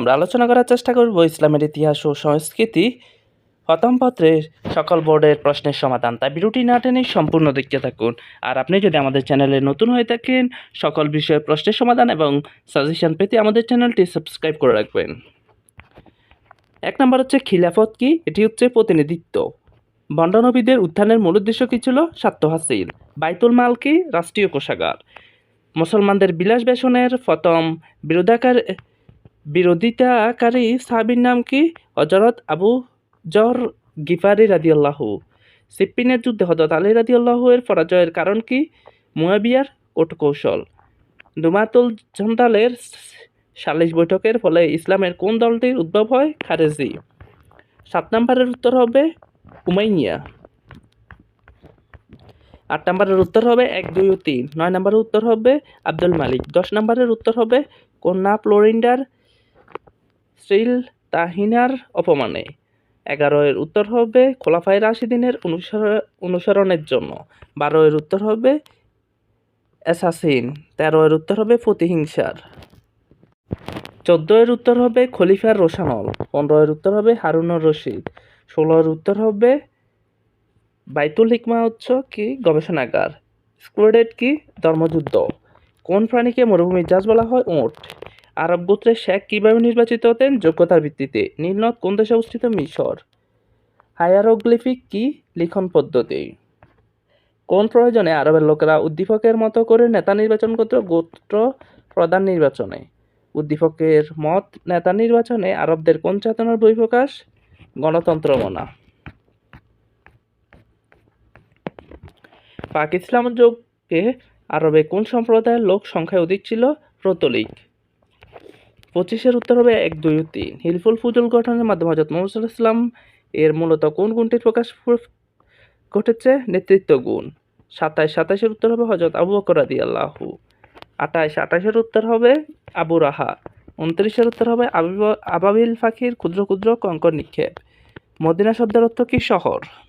আমরা আলোচনা করার চেষ্টা করব ইসলামের ইতিহাস ও সংস্কৃতি প্রথম পত্রের সকল বোর্ডের প্রশ্নের সমাধান। তাই ভিডিওটি না টেনে সম্পূর্ণ দেখতে থাকুন। আর আপনি যদি আমাদের চ্যানেলে নতুন হয়ে থাকেন, সকল বিষয়ের প্রশ্নের সমাধান এবং সাজেশন পেতে আমাদের চ্যানেলটি সাবস্ক্রাইব করে রাখবেন। এক নম্বর হচ্ছে খিলাফত কি? এটি হচ্ছে প্রতিনিধিত্ব। বন্ডনবীদের উত্থানের মূল উদ্দেশ্য কী ছিল? স্বার্থ হাসিল। বাইতুল মাল কি? রাষ্ট্রীয় কোষাগার। মুসলমানদের বিলাস বেসনের প্রথম বিরোধাকার বিরোধিতাকারী সাহাবীর নাম কি? হজরত আবু জর গিফারি রাদিয়াল্লাহু। সিপ্পিনের যুদ্ধে হজরত আলী রাদিয়াল্লাহু এর পরাজয়ের কারণ কি? মুয়াবিয়ার কৌশল। দুমাতুল জন্দালের সালিশ বৈঠকের ফলে ইসলামের কোন দলটির উদ্ভব হয়? খারেজি। সাত নম্বরের উত্তর হবে উমাইয়া। আট নম্বরের উত্তর হবে এক, দুই ও তিন। নয় নম্বরের উত্তর হবে আব্দুল মালিক। দশ নম্বরের উত্তর হবে কন্যা ফ্লোরিন্ডার শ্রীল তাহিনার অপমানে। এগারো এর উত্তর হবে খোলাফাই রাশিদিনের অনুসর- অনুসরণের জন্য। বারো এর উত্তর হবে অ্যাসাসিন। তেরো এর উত্তর হবে প্রতিহিংসার। চোদ্দ এর উত্তর হবে খলিফার রোশানল। পনেরো এর উত্তর হবে হারুনুর রশিদ। ষোলো এর উত্তর হবে বাইতুল হিকমা উৎস কি গবেষণাগার? স্কুলেডেড কি ধর্মযুদ্ধ? কোন প্রাণীকে মরুভূমির জাজ বলা হয়? ওট আরব গোত্রের শেখ কীভাবে নির্বাচিত হতেন? যোগ্যতার ভিত্তিতে। নীলনদ কোন দেশে অবস্থিত? মিশর। হায়ারোগ্লিফিক কি লিখন পদ্ধতি? কোন প্রয়োজনে আরবের লোকেরা উদ্দীপকের মতো করে নেতা নির্বাচন করত? গোত্র প্রধান নির্বাচনে। উদ্দীপকের মত নেতা নির্বাচনে আরবদের কোন চেতনার বহিঃপ্রকাশ? গণতন্ত্র মনা। পাক ইসলাম যুগে আরবে কোন সম্প্রদায়ের লোক সংখ্যায় অধিক ছিল? প্রতলিক। পঁচিশের উত্তর হবে এক দুই ও তিন। হিলফুল ফুজুল গঠনের মাধ্যমে হজরত মোহাম্মদ ইসলাম এর মূলত কোন গুণটির প্রকাশ ঘটেছে? নেতৃত্ব গুণ। সাতাইশ, সাতাইশের উত্তর হবে হজরত আবু বকর আদি আল্লাহু আঠাইশ, আঠাইশের উত্তর হবে আবু রাহা। উনত্রিশের উত্তর হবে আবিব- আবাবিল পাখির ক্ষুদ্র ক্ষুদ্র কঙ্কর নিক্ষেপ। মদিনা শব্দের অর্থ কি? শহর।